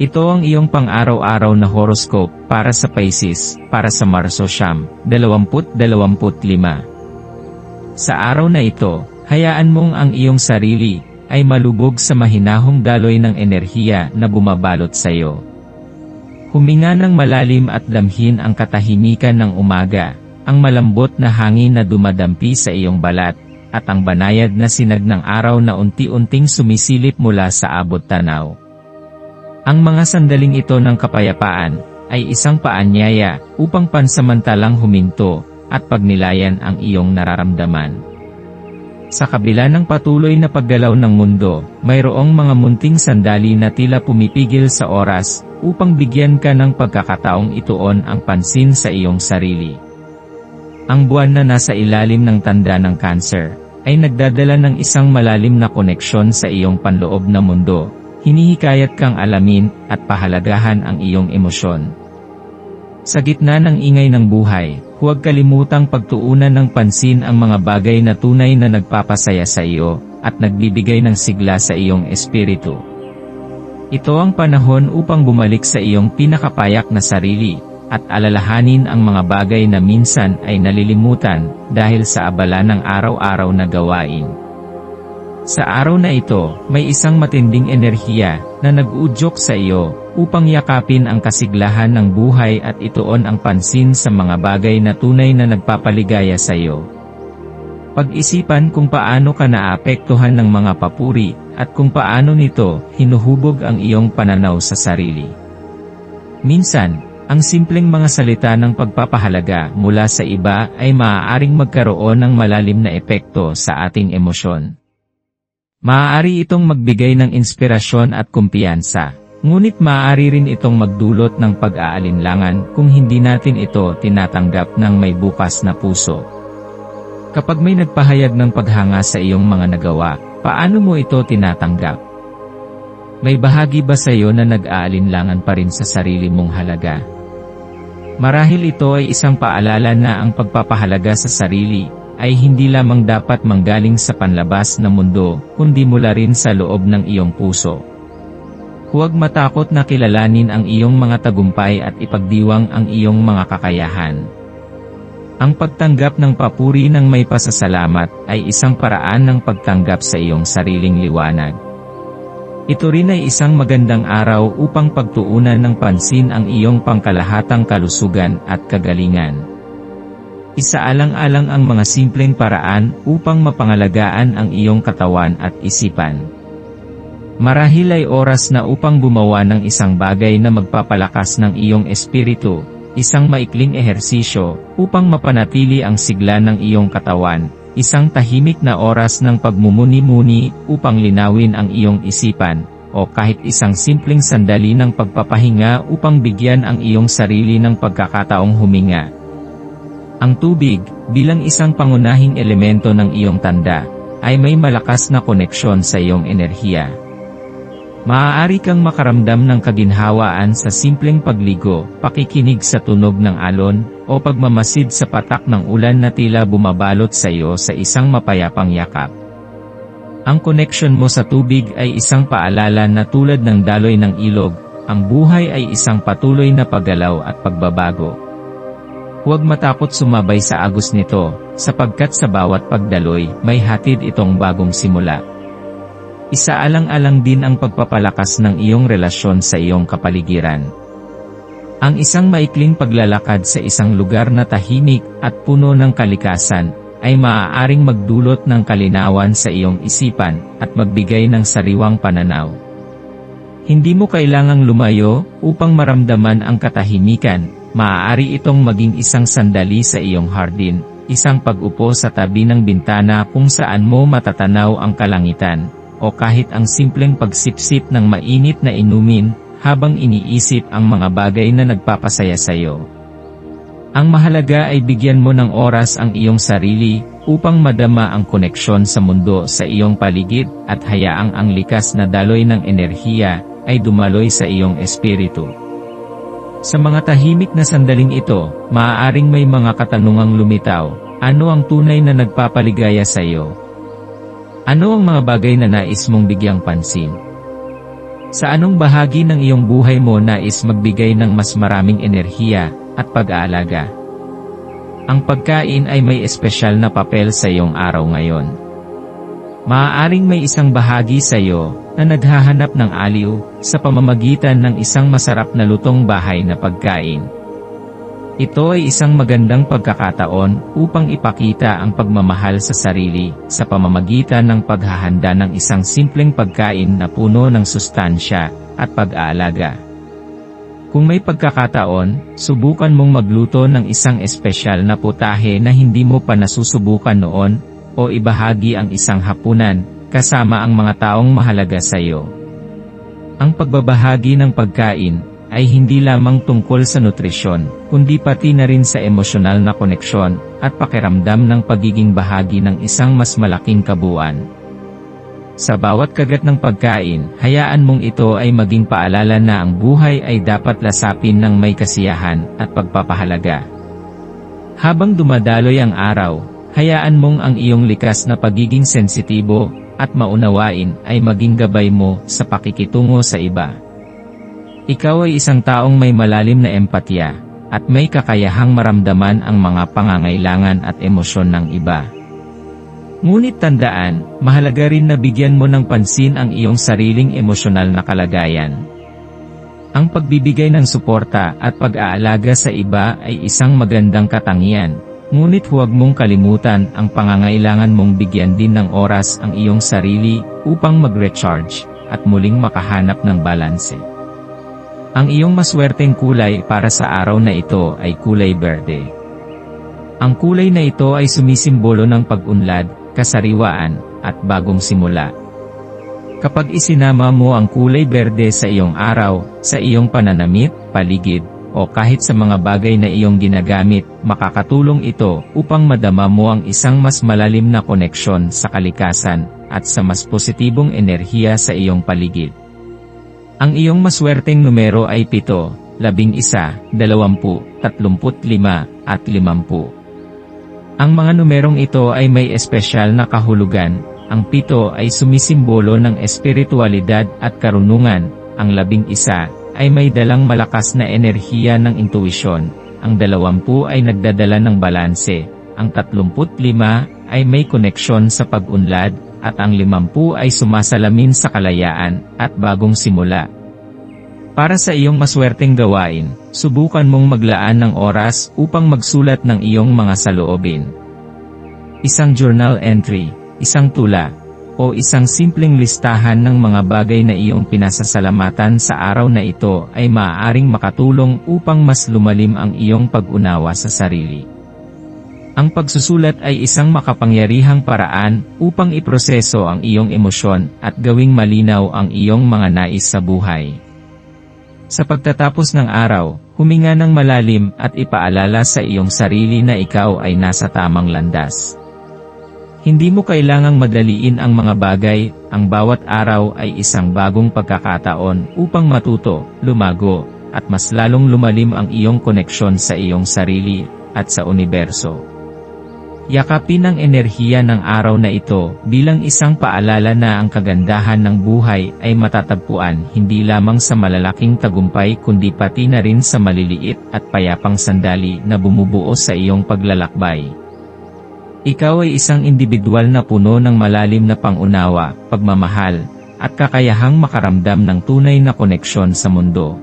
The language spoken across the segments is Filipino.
Ito ang iyong pang-araw-araw na horoscope para sa Pisces, para sa Marso Siyam, 2025. Sa araw na ito, hayaan mong ang iyong sarili ay malubog sa mahinahong daloy ng enerhiya na bumabalot sa iyo. Huminga ng malalim at damhin ang katahimikan ng umaga, ang malambot na hangin na dumadampi sa iyong balat, at ang banayad na sinag ng araw na unti-unting sumisilip mula sa abot tanaw. Ang mga sandaling ito ng kapayapaan ay isang paanyaya upang pansamantalang huminto at pagnilayan ang iyong nararamdaman. Sa kabila ng patuloy na paggalaw ng mundo, mayroong mga munting sandali na tila pumipigil sa oras upang bigyan ka ng pagkakataong ituon ang pansin sa iyong sarili. Ang buwan na nasa ilalim ng tanda ng cancer ay nagdadala ng isang malalim na koneksyon sa iyong panloob na mundo hinihikayat kang alamin at pahalagahan ang iyong emosyon. Sa gitna ng ingay ng buhay, huwag kalimutang pagtuunan ng pansin ang mga bagay na tunay na nagpapasaya sa iyo at nagbibigay ng sigla sa iyong espiritu. Ito ang panahon upang bumalik sa iyong pinakapayak na sarili at alalahanin ang mga bagay na minsan ay nalilimutan dahil sa abala ng araw-araw na gawain. Sa araw na ito, may isang matinding enerhiya na nag-udyok sa iyo upang yakapin ang kasiglahan ng buhay at ituon ang pansin sa mga bagay na tunay na nagpapaligaya sa iyo. Pag-isipan kung paano ka naapektuhan ng mga papuri at kung paano nito hinuhubog ang iyong pananaw sa sarili. Minsan, ang simpleng mga salita ng pagpapahalaga mula sa iba ay maaaring magkaroon ng malalim na epekto sa ating emosyon. Maaari itong magbigay ng inspirasyon at kumpiyansa, ngunit maaari rin itong magdulot ng pag-aalinlangan kung hindi natin ito tinatanggap ng may bukas na puso. Kapag may nagpahayag ng paghanga sa iyong mga nagawa, paano mo ito tinatanggap? May bahagi ba sa iyo na nag-aalinlangan pa rin sa sarili mong halaga? Marahil ito ay isang paalala na ang pagpapahalaga sa sarili ay hindi lamang dapat manggaling sa panlabas na mundo, kundi mula rin sa loob ng iyong puso. Huwag matakot na kilalanin ang iyong mga tagumpay at ipagdiwang ang iyong mga kakayahan. Ang pagtanggap ng papuri ng may pasasalamat ay isang paraan ng pagtanggap sa iyong sariling liwanag. Ito rin ay isang magandang araw upang pagtuunan ng pansin ang iyong pangkalahatang kalusugan at kagalingan. Isaalang-alang ang mga simpleng paraan upang mapangalagaan ang iyong katawan at isipan. Marahil ay oras na upang gumawa ng isang bagay na magpapalakas ng iyong espiritu, isang maikling ehersisyo, upang mapanatili ang sigla ng iyong katawan, isang tahimik na oras ng pagmumuni-muni upang linawin ang iyong isipan, o kahit isang simpleng sandali ng pagpapahinga upang bigyan ang iyong sarili ng pagkakataong huminga. Ang tubig, bilang isang pangunahing elemento ng iyong tanda, ay may malakas na koneksyon sa iyong enerhiya. Maaari kang makaramdam ng kaginhawaan sa simpleng pagligo, pakikinig sa tunog ng alon, o pagmamasid sa patak ng ulan na tila bumabalot sa iyo sa isang mapayapang yakap. Ang koneksyon mo sa tubig ay isang paalala na tulad ng daloy ng ilog, ang buhay ay isang patuloy na paggalaw at pagbabago. Huwag matakot sumabay sa agos nito, sapagkat sa bawat pagdaloy, may hatid itong bagong simula. Isaalang-alang din ang pagpapalakas ng iyong relasyon sa iyong kapaligiran. Ang isang maikling paglalakad sa isang lugar na tahimik at puno ng kalikasan, ay maaaring magdulot ng kalinawan sa iyong isipan, at magbigay ng sariwang pananaw. Hindi mo kailangang lumayo, upang maramdaman ang katahimikan, Maaari itong maging isang sandali sa iyong hardin, isang pag-upo sa tabi ng bintana kung saan mo matatanaw ang kalangitan, o kahit ang simpleng pagsipsip ng mainit na inumin, habang iniisip ang mga bagay na nagpapasaya sa iyo. Ang mahalaga ay bigyan mo ng oras ang iyong sarili, upang madama ang koneksyon sa mundo sa iyong paligid, at hayaang ang likas na daloy ng enerhiya, ay dumaloy sa iyong espiritu. Sa mga tahimik na sandaling ito, maaaring may mga katanungang lumitaw, ano ang tunay na nagpapaligaya sa iyo? Ano ang mga bagay na nais mong bigyang pansin? Sa anong bahagi ng iyong buhay mo nais magbigay ng mas maraming enerhiya at pag-aalaga? Ang pagkain ay may espesyal na papel sa iyong araw ngayon. Maaaring may isang bahagi sa iyo na naghahanap ng aliw sa pamamagitan ng isang masarap na lutong bahay na pagkain. Ito ay isang magandang pagkakataon upang ipakita ang pagmamahal sa sarili sa pamamagitan ng paghahanda ng isang simpleng pagkain na puno ng sustansya at pag-aalaga. Kung may pagkakataon, subukan mong magluto ng isang espesyal na putahe na hindi mo pa nasusubukan noon, o ibahagi ang isang hapunan, kasama ang mga taong mahalaga sa iyo. Ang pagbabahagi ng pagkain, ay hindi lamang tungkol sa nutrisyon, kundi pati na rin sa emosyonal na koneksyon, at pakiramdam ng pagiging bahagi ng isang mas malaking kabuuan. Sa bawat kagat ng pagkain, hayaan mong ito ay maging paalala na ang buhay ay dapat lasapin ng may kasiyahan at pagpapahalaga. Habang dumadaloy ang araw, hayaan mong ang iyong likas na pagiging sensitibo at maunawain ay maging gabay mo sa pakikitungo sa iba. Ikaw ay isang taong may malalim na empatya, at may kakayahang maramdaman ang mga pangangailangan at emosyon ng iba. Ngunit tandaan, mahalaga rin na bigyan mo ng pansin ang iyong sariling emosyonal na kalagayan. Ang pagbibigay ng suporta at pag-aalaga sa iba ay isang magandang katangian, ngunit huwag mong kalimutan ang pangangailangan mong bigyan din ng oras ang iyong sarili upang mag-recharge at muling makahanap ng balanse. Ang iyong maswerteng kulay para sa araw na ito ay kulay berde. Ang kulay na ito ay sumisimbolo ng pag-unlad, kasariwaan, at bagong simula. Kapag isinama mo ang kulay berde sa iyong araw, sa iyong pananamit, paligid, o kahit sa mga bagay na iyong ginagamit, makakatulong ito upang madama mo ang isang mas malalim na koneksyon sa kalikasan, at sa mas positibong enerhiya sa iyong paligid. Ang iyong maswerteng numero ay 7, 11, 20, 35, at 50. Ang mga numerong ito ay may espesyal na kahulugan, ang 7 ay sumisimbolo ng espiritualidad at karunungan, ang 11 ay may dalang malakas na enerhiya ng intuisyon, ang 20 ay nagdadala ng balanse, ang 35 ay may koneksyon sa pag-unlad, at ang 50 ay sumasalamin sa kalayaan at bagong simula. Para sa iyong maswerteng gawain, subukan mong maglaan ng oras upang magsulat ng iyong mga saloobin. Isang journal entry, isang tula, o isang simpleng listahan ng mga bagay na iyong pinasasalamatan sa araw na ito ay maaaring makatulong upang mas lumalim ang iyong pag-unawa sa sarili. Ang pagsusulat ay isang makapangyarihang paraan upang iproseso ang iyong emosyon at gawing malinaw ang iyong mga nais sa buhay. Sa pagtatapos ng araw, huminga ng malalim at ipaalala sa iyong sarili na ikaw ay nasa tamang landas. Hindi mo kailangang madaliin ang mga bagay, ang bawat araw ay isang bagong pagkakataon upang matuto, lumago, at mas lalong lumalim ang iyong koneksyon sa iyong sarili at sa universo. Yakapin ang enerhiya ng araw na ito bilang isang paalala na ang kagandahan ng buhay ay matatagpuan hindi lamang sa malalaking tagumpay kundi pati na rin sa maliliit at payapang sandali na bumubuo sa iyong paglalakbay. Ikaw ay isang individual na puno ng malalim na pangunawa, pagmamahal, at kakayahang makaramdam ng tunay na koneksyon sa mundo.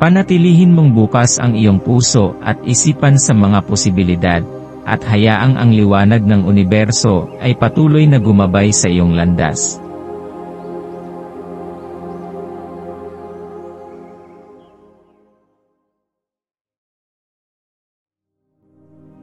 Panatilihin mong bukas ang iyong puso at isipan sa mga posibilidad, at hayaang ang liwanag ng universo ay patuloy na gumabay sa iyong landas.